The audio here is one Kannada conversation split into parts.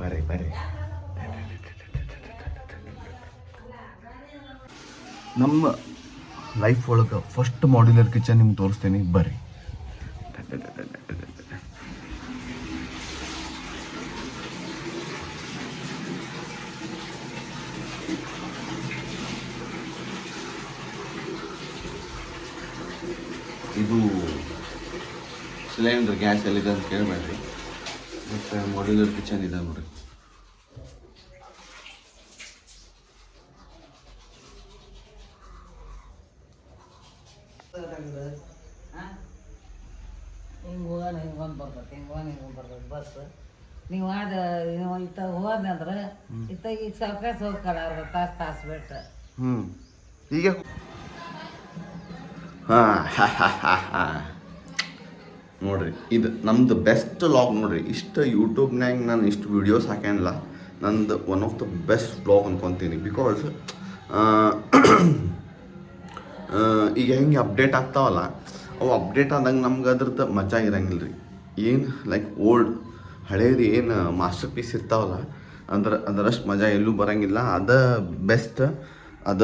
ಬರ್ರಿ ಬರ್ರಿ ನಮ್ಮ ಲೈಫ್ ಒಳಗೆ ಫಸ್ಟ್ ಮಾಡ್ಯುಲರ್ ಕಿಚನ್ ನಿಮ್ಗೆ ತೋರಿಸ್ತೇನೆ ಬರ್ರಿ ಇದು ಸಿಲಿಂಡರ್ ಗ್ಯಾಸ್ ಎಲ್ಲಿದೆ ಅಂತ ಕೇಳಬೇಡ್ರಿ. ಮತ್ತು ಮಾಡ್ಯುಲರ್ ಕಿಚನ್ ಇದೆ ನೋಡಿ ಹಿಂಗೆ ಹೋಗೋಣ ಹಿಂಗೆ ಒಂದು ಬರ್ತೈತೆ ಹಿಂಗೆ ಹೋಗೋಣ ಹಿಂಗೆ ಬರ್ತೈತೆ ಬಸ್. ನೀವು ಆದ ಇತ್ತ ಹೋದ್ನಂದ್ರೆ ಇತ್ತ ಈಗ ಸಾವ್ಕಾಸ ಹೋಗ್ಕಳ ಅರ್ಧ ತಾಸು ತಾಸು ಬಿಟ್ಟು. ಹ್ಞೂ ಈಗ ಹಾಂ. ನೋಡ್ರಿ, ಇದು ನಮ್ದು ಬೆಸ್ಟ್ ಲಾಗ್ ನೋಡ್ರಿ. ಇಷ್ಟು ಯೂಟ್ಯೂಬ್ನಾಗ ನಾನು ಇಷ್ಟು ವೀಡಿಯೋಸ್ ಹಾಕ್ಯಾನಲ್ಲ, ನಂದು one of the best blog ಅನ್ಕೊತೀನಿ. ಬಿಕಾಸ್ ಈಗ ಹೆಂಗೆ ಅಪ್ಡೇಟ್ ಆಗ್ತಾವಲ್ಲ, ಅವು ಅಪ್ಡೇಟ್ ಆದಂಗೆ ನಮ್ಗೆ ಅದ್ರದ್ದು ಮಜಾ ಇರಂಗಿಲ್ಲ ರೀ ಏನು ಲೈಕ್ ಓಲ್ಡ್ ಹಳೇದು ಏನು ಮಾಸ್ಟರ್ ಪೀಸ್ ಇರ್ತಾವಲ್ಲ, ಅಂದ್ರೆ, ಅದರಷ್ಟು ಮಜಾ ಎಲ್ಲೂ ಬರಂಗಿಲ್ಲ. ಅದ ಬೆಸ್ಟ್ ಅದ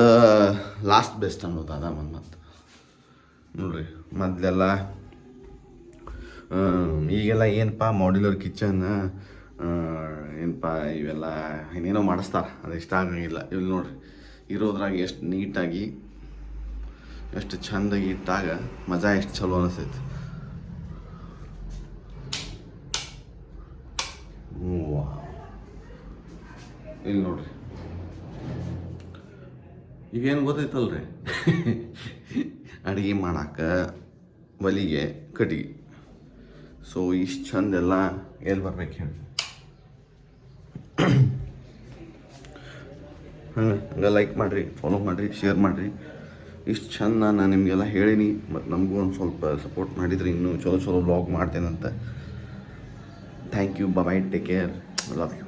ಲಾಸ್ಟ್ ಬೆಸ್ಟ್ ಅನ್ನೋದು ಅದ ಒಂದು ಮತ್ತು ನೋಡ್ರಿ, ಮೊದಲೆಲ್ಲ ಈಗೆಲ್ಲ ಏನಪ್ಪ ಮಾಡ್ಯುಲರ್ ಕಿಚನ್ ಏನಪ್ಪ ಇವೆಲ್ಲ ಏನೇನೋ ಮಾಡಿಸ್ತಾರೆ, ಅದು ಇಷ್ಟ ಆಗಂಗಿಲ್ಲ. ಇಲ್ಲಿ ನೋಡ್ರಿ, ಇರೋದ್ರಾಗ ಎಷ್ಟು ನೀಟಾಗಿ, ಎಷ್ಟು ಚಂದಾಗಿ ಇಟ್ಟಾಗ ಮಜಾ ಎಷ್ಟು ಚಲೋ ಅನಿಸ್ತೈತಿ ಇಲ್ಲಿ ನೋಡ್ರಿ. ಈಗೇನು ಗೊತ್ತೈತಲ್ರಿ? ಅಡುಗೆ ಮಾಡಾಕ ಒಲಿಗೆ ಕಟ್ಟಿಗೆ. ಸೊ ಇಷ್ಟು ಚಂದೆಲ್ಲ ಎಲ್ಲಿ ಬರ್ಬೇಕು ಹೇಳಿ. ಹಂಗೆ ಹಂಗೆ ಲೈಕ್ ಮಾಡಿರಿ ಫಾಲೋ ಮಾಡಿರಿ ಶೇರ್ ಮಾಡಿರಿ. ಇಷ್ಟು ಚಂದ ನಾನು ನಿಮಗೆಲ್ಲ ಹೇಳೀನಿ ಮತ್ತು ನಮಗೂ ಒಂದು ಸ್ವಲ್ಪ ಸಪೋರ್ಟ್ ಮಾಡಿದ್ರಿ ಇನ್ನೂ ಚಲೋ ಚಲೋ blog ಮಾಡ್ತೇನಂತ. Thank you bye take care love you